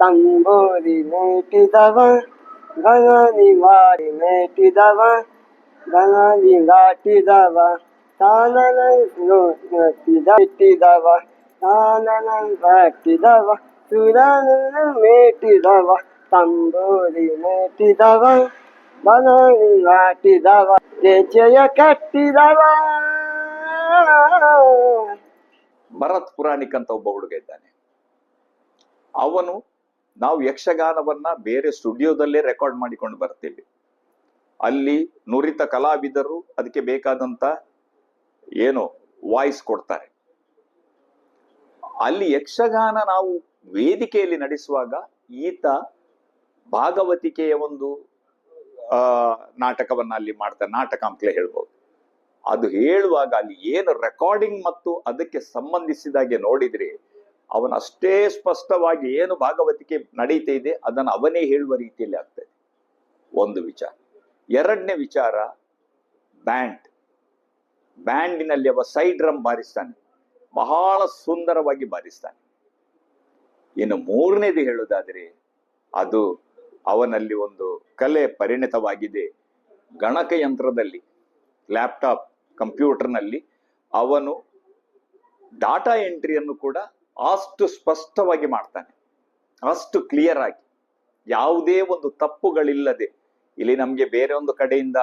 ತಂಬೂರಿ ಮೇಟಿದವ ಗಣನಿ ಮಾಡಿ ಮೇಟಿದವ ಗಣನಿ ದಾಟಿದವ ಇಟ್ಟಿದವ ತಾನನ ದಾಟಿದವ ಸುರನ ಮೇಟಿದವ ತಂಬೂರಿ ಮೇಟಿದವ ಗಣನಿ ದಾಟಿದವ ಜಯ ಕಟ್ಟಿದವ ಭರತ್ ಪುರಾಣಿಕ್ ಅಂತ ಒಬ್ಬ ಹುಡುಗ ಇದ್ದಾನೆ. ಅವನು ನಾವು ಯಕ್ಷಗಾನವನ್ನ ಬೇರೆ ಸ್ಟುಡಿಯೋದಲ್ಲೇ ರೆಕಾರ್ಡ್ ಮಾಡಿಕೊಂಡು ಬರ್ತೀವಿ. ಅಲ್ಲಿ ನುರಿತ ಕಲಾವಿದರು ಅದಕ್ಕೆ ಬೇಕಾದಂತ ಏನು ವಾಯ್ಸ್ ಕೊಡ್ತಾರೆ. ಅಲ್ಲಿ ಯಕ್ಷಗಾನ ನಾವು ವೇದಿಕೆಯಲ್ಲಿ ನಡೆಸುವಾಗ ಈತ ಭಾಗವತಿಕೆಯ ಒಂದು, ಆ, ನಾಟಕವನ್ನ ಅಲ್ಲಿ ಮಾಡ್ತಾರೆ. ನಾಟಕ ಅಂತಲೇ ಹೇಳ್ಬೋದು. ಅದು ಹೇಳುವಾಗ ಅಲ್ಲಿ ಏನು ರೆಕಾರ್ಡಿಂಗ್ ಮತ್ತು ಅದಕ್ಕೆ ಸಂಬಂಧಿಸಿದಾಗೆ ನೋಡಿದ್ರೆ ಅವನು ಅಷ್ಟೇ ಸ್ಪಷ್ಟವಾಗಿ ಏನು ಭಾಗವತಿಕೆ ನಡೀತಾ ಇದೆ, ಅದನ್ನು ಅವನೇ ಹೇಳುವ ರೀತಿಯಲ್ಲಿ ಆಗ್ತದೆ. ಒಂದು ವಿಚಾರ. ಎರಡನೇ ವಿಚಾರ, ಬ್ಯಾಂಡ್. ಬ್ಯಾಂಡಿನಲ್ಲಿ ಅವ ಸೈಡ್ ಡ್ರಮ್ ಬಾರಿಸ್ತಾನೆ. ಬಹಳ ಸುಂದರವಾಗಿ ಬಾರಿಸ್ತಾನೆ. ಇನ್ನು ಮೂರನೇದು ಹೇಳುವುದಾದರೆ, ಅದು ಅವನಲ್ಲಿ ಒಂದು ಕಲೆ ಪರಿಣಿತವಾಗಿದೆ. ಗಣಕಯಂತ್ರದಲ್ಲಿ ಲ್ಯಾಪ್ಟಾಪ್, ಕಂಪ್ಯೂಟರ್ನಲ್ಲಿ ಅವನು ಡಾಟಾ ಎಂಟ್ರಿಯನ್ನು ಕೂಡ ಅಷ್ಟು ಸ್ಪಷ್ಟವಾಗಿ ಮಾಡ್ತಾನೆ. ಅಷ್ಟು ಕ್ಲಿಯರ್ ಆಗಿ. ಯಾವುದೇ ಒಂದು ತಪ್ಪುಗಳಿಲ್ಲದೆ. ಇಲ್ಲಿ ನಮ್ಗೆ ಬೇರೆ ಒಂದು ಕಡೆಯಿಂದ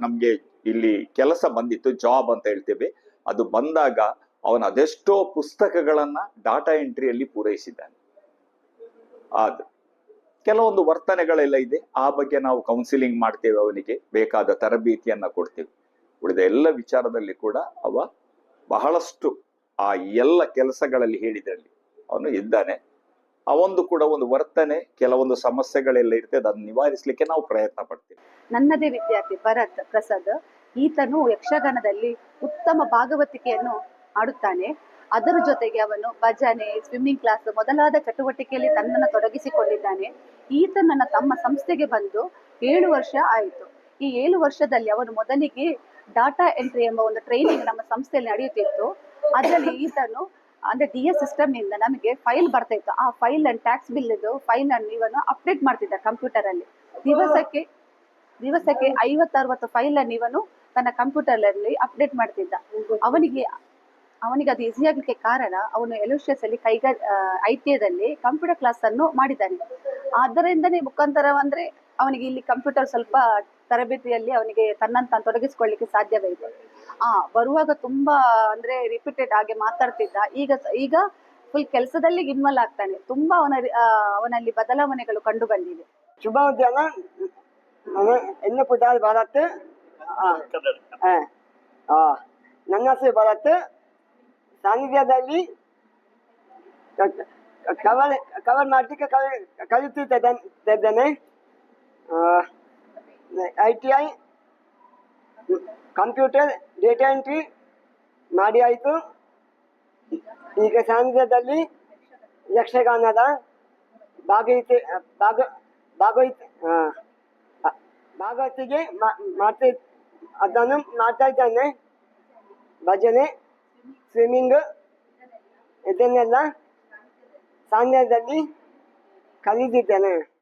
ನಮಗೆ ಇಲ್ಲಿ ಕೆಲಸ ಬಂದಿತ್ತು ಜಾಬ್ ಅಂತ ಹೇಳ್ತೇವೆ. ಅದು ಬಂದಾಗ ಅವನು ಅದೆಷ್ಟೋ ಪುಸ್ತಕಗಳನ್ನ ಡಾಟಾ ಎಂಟ್ರಿಯಲ್ಲಿ ಪೂರೈಸಿದ್ದಾನೆ. ಆದ್ರೆ ಕೆಲವೊಂದು ವರ್ತನೆಗಳೆಲ್ಲ ಇದೆ. ಆ ಬಗ್ಗೆ ನಾವು ಕೌನ್ಸಿಲಿಂಗ್ ಮಾಡ್ತೇವೆ ಅವನಿಗೆ. ಬೇಕಾದ ತರಬೇತಿಯನ್ನ ಕೊಡ್ತೇವೆ. ಉಳಿದ ಎಲ್ಲ ವಿಚಾರದಲ್ಲಿ ಕೂಡ ಅವ ಬಹಳಷ್ಟು ಆ ಎಲ್ಲ ಕೆಲಸಗಳಲ್ಲಿ ಹೇಳಿದ್ರಲ್ಲಿ. ಅವನು ಇದ್ದಾನೆ. ಅವೊಂದು ಕೂಡ ಒಂದು ವರ್ತನೆ, ಕೆಲವೊಂದು ಸಮಸ್ಯೆಗಳೆಲ್ಲ ಇರ್ತದೆ ಅದನ್ನ ನಿವಾರಿಸಲಿಕ್ಕೆ ನಾವು ಪ್ರಯತ್ನ ಪಡ್ತೀವಿ. ನನ್ನದೇ ವಿದ್ಯಾರ್ಥಿ ಭರತ್ ಪ್ರಸಾದ್, ಈತನು ಯಕ್ಷಗಾನದಲ್ಲಿ ಉತ್ತಮ ಭಾಗವತಿಕೆಯನ್ನು ಆಡುತ್ತಾನೆ. ಅದರ ಜೊತೆಗೆ ಅವನು ಭಜನೆ ಸ್ವಿಮ್ಮಿಂಗ್ ಕ್ಲಾಸ್ ಮೊದಲಾದ ಚಟುವಟಿಕೆಯಲ್ಲಿ ತನ್ನನ್ನು ತೊಡಗಿಸಿಕೊಂಡಿದ್ದಾನೆ. ಈತ ನನ್ನ ತಮ್ಮ ಸಂಸ್ಥೆಗೆ ಬಂದು ಏಳು ವರ್ಷ ಆಯಿತು. ಈ ಏಳು ವರ್ಷದಲ್ಲಿ ಅವನು ಮೊದಲಿಗೆ ಡಾಟಾ ಎಂಟ್ರಿ ಎಂಬ ಒಂದು ಟ್ರೈನಿಂಗ್ ನಮ್ಮ ಸಂಸ್ಥೆಯಲ್ಲಿ ನಡೆಯುತ್ತಿತ್ತು. ಅದರಲ್ಲಿ ಈತನು ಅಂದ್ರೆ ಡಿ ಎಸ್ ಸಿಸ್ಟಮ್ ಇಂದ ನಮಗೆ ಫೈಲ್ ಬರ್ತಾ ಇತ್ತು. ಆ ಫೈಲ್ ಅಂಡ್ ಟ್ಯಾಕ್ಸ್ ಬಿಲ್ ಇದು ಫೈಲ್ ಅನ್ನು ಇವನು ಅಪ್ಡೇಟ್ ಮಾಡ್ತಿದ್ದ ಕಂಪ್ಯೂಟರ್ ಅಲ್ಲಿ. ದಿವಸಕ್ಕೆ ದಿವಸಕ್ಕೆ ಐವತ್ತರವತ್ತು ಫೈಲ್ ಅನ್ನು ಇವನು ತನ್ನ ಕಂಪ್ಯೂಟರ್ ಅಲ್ಲಿ ಅಪ್ಡೇಟ್ ಮಾಡ್ತಿದ್ದ. ಅವನಿಗೆ ಅವನಿಗೆ ಅದು ಈಸಿ ಆಗ್ಲಿಕ್ಕೆ ಕಾರಣ ಅವನು ಎಲೋಶಿಯಸ್ ಅಲ್ಲಿ Kaiga I T computer class ಅನ್ನು ಮಾಡಿದ್ದಾನೆ. ಅದರಿಂದನೇ ಮುಖಾಂತರ ಅಂದ್ರೆ ಅವನಿಗೆ ಇಲ್ಲಿ ಕಂಪ್ಯೂಟರ್ ಸ್ವಲ್ಪ ತರಬೇತಿಯಲ್ಲಿ ಅವನಿಗೆ ತನ್ನನ್ನು ತಾನು ತೊಡಗಿಸಿಕೊಳ್ಳಿಕ್ಕೆ ಇದೆ. ಆ ಬರುವಾಗ ತುಂಬಾ ಅಂದ್ರೆ ರಿಪೀಟೆಡ್ ಆಗಿ ಮಾತಾಡ್ತಿದ್ದ. ಈಗ ಈಗ ಫುಲ್ ಕೆಲಸದಲ್ಲಿ ಇನ್ವಾಲ್ವ್ ಆಗ್ತಾನೆ. ತುಂಬಾ ಅವನ ಅವನಲ್ಲಿ ಬದಲಾವಣೆಗಳು ಕಂಡು ಬಂದಿದೆ ಶುಭ ಉದ್ಯಾನ ಎನ್ನ ಭರತ್. ಆ, ಆ, ಆ, ನನ್ನ ಹೆಸರು ಭಾರತ್. ಸಾನ್ನಿಧ್ಯದಲ್ಲಿ ಕವರ್ ಕವರ್ ಮಾಡಲಿಕ್ಕೆ ಕಲಿಯುತ್ತಿದ್ದೇನೆ I T I computer data entry ಮಾಡಿ ಆಯಿತು. ಈಗ ಸಾನ್ನಿಧ್ಯದಲ್ಲಿ ಯಕ್ಷಗಾನದ ಭಾಗವಹಿಸಿ ಭಾಗ ಭಾಗವಹಿಸಿ ಭಾಗವತಿಗೆ ಮಾಡ್ತಾ ಅದನ್ನು ಮಾಡ್ತಾ ಇದ್ದಾನೆ. ಭಜನೆ ಸ್ವಿಮ್ಮಿಂಗ್ ಇದನ್ನೆಲ್ಲ ಸಾನ್ಯದಲ್ಲಿ ಕಲಿತಿದ್ದೇನೆ.